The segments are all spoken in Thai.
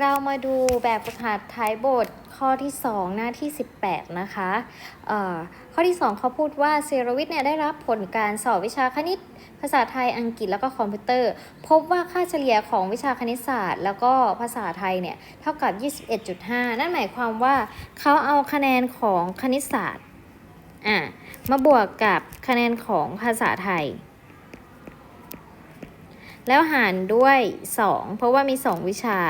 เรามาดูแบบฝึกหัดท้ายบทข้อที่ 2 หน้าที่ 18 นะคะเอ่อข้อที่ 2 เขาพูดว่าเซรวิทเนี่ยได้รับผลการสอบวิชาคณิต ภาษาไทยอังกฤษแล้วก็คอมพิวเตอร์ พบว่าค่าเฉลี่ยของวิชาคณิตศาสตร์ แล้วก็ภาษาไทยเนี่ยเท่ากับ 21.5 นั่นหมายความว่าเขาเอาคะแนนของคณิตศาสตร์อะมาบวกกับคะแนนของภาษาไทย แล้วหารด้วย 2 เพราะว่ามี 2 วิชา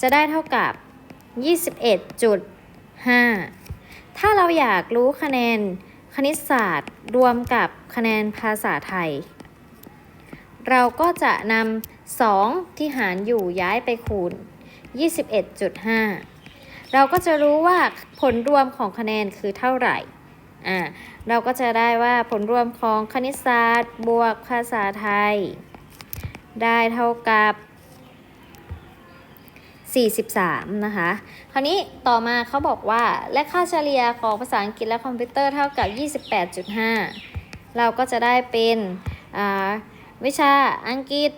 จะได้เท่ากับ 21.5 ถ้าเราอยากรู้คะแนนคณิตศาสตร์รวมกับคะแนนภาษาไทย เราก็จะนำ 2 ที่หารอยู่ย้ายไปคูณ 21.5 เราก็จะรู้ว่าผลรวมของคะแนนคือเท่าไหร่ อ่า เราก็จะได้ว่าผลรวมของคณิตศาสตร์บวกภาษาไทย ได้เท่ากับ 43 นะคะ คราวนี้ต่อมาเขาบอกว่าและค่าเฉลี่ยของภาษาอังกฤษและคอมพิวเตอร์เท่ากับ 28.5 เราก็จะได้เป็นวิชาอังกฤษ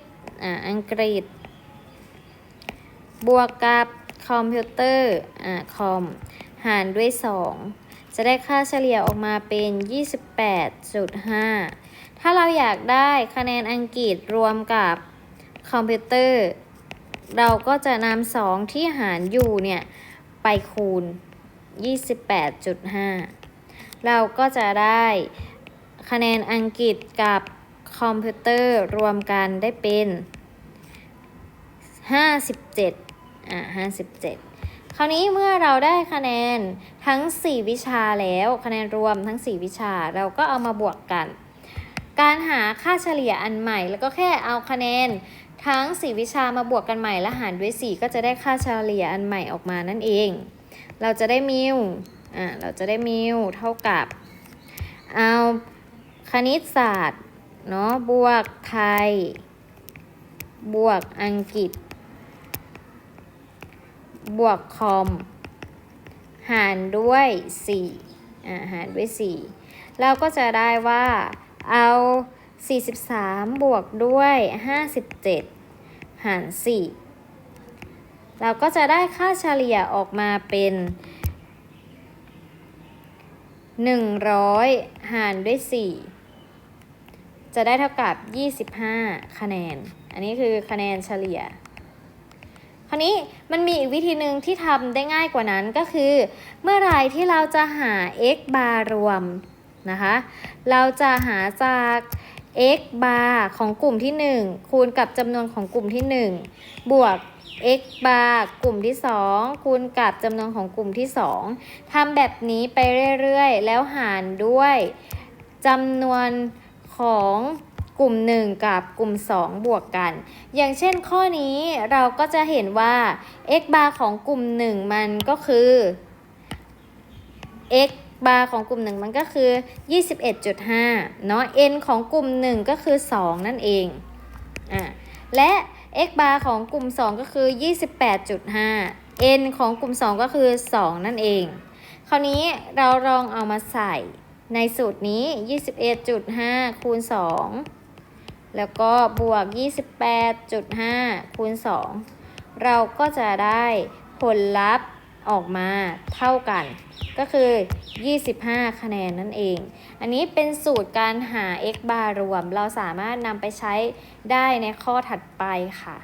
ออังกฤษ บวกกับคอมพิวเตอร์อ่าคอมหารด้วย 2 จะได้ค่าเฉลี่ยออกมาเป็น 28.5 ถ้าเราอยากได้คะแนนอังกฤษรวมกับ คอมพิวเตอร์ เราก็จะนำ2ที่หารอยู่เนี่ย ไปคูณ 28.5 เราก็จะได้คะแนนอังกฤษกับคอมพิวเตอร์รวมกันได้เป็น 57 อ่า57 คราวนี้เมื่อเราได้คะแนนทั้ง 4 วิชาแล้วคะแนนรวมทั้ง 4 วิชาเราก็เอามาบวกกัน การหาค่าเฉลี่ยอันใหม่แล้วก็แค่เอาคะแนน ทั้ง 4 วิชามาบวกกันใหม่และหารด้วย 4 ก็จะได้ค่าเฉลี่ยอันใหม่ออกมานั่นเอง เราจะได้มิวอ่าเราจะได้มิวเท่ากับ เอาคณิตศาสตร์เนาะบวกไทย บวกอังกฤษ บวกคอม หารด้วย4อ่าหารด้วย 4 เราก็จะได้ว่าเอา 43 บวกด้วย 57 หาร 4 เราก็จะได้ค่าเฉลี่ยออกมาเป็น 100 หารด้วย 4 จะได้เท่ากับ 25 คะแนน อันนี้คือคะแนนเฉลี่ยคราวนี้มันมีอีกวิธีหนึ่งที่ทำได้ง่ายกว่านั้นก็คือ เมื่อไรที่เราจะหา x bar รวมนะคะ เราจะหาจาก x bar ของกลุ่มที่ 1 คูณกับจำนวนของกลุ่มที่ 1 บวก x bar กลุ่มที่ 2 คูณกับจำนวนของกลุ่มที่ 2ทำแบบนี้ไปเรื่อยๆ แล้วหารด้วยจำนวนของกลุ่ม 1 กับกลุ่ม 2 บวกกัน อย่างเช่นข้อนี้เราก็จะเห็นว่า x bar ของกลุ่ม 1 มันก็คือ x bar ของกลุ่ม 1 มันก็คือ 21.5 เนาะ n ของกลุ่ม 1 ก็คือ 2 นั่นเอง อะและ x bar ของกลุ่ม 2 ก็คือ 28.5 n ของกลุ่ม 2 ก็คือ 2 นั่นเอง คราวนี้เราลองเอามาใส่ในสูตรนี้ 21.5 คูณ 2 แล้วก็บวก 28.5 คูณ 2 เราก็จะได้ผลลัพธ์ ออกมาเท่ากัน ก็คือ 25 คะแนนนั่นเอง อันนี้เป็นสูตรการหา x bar รวม เราสามารถนำไปใช้ได้ในข้อถัดไปค่ะ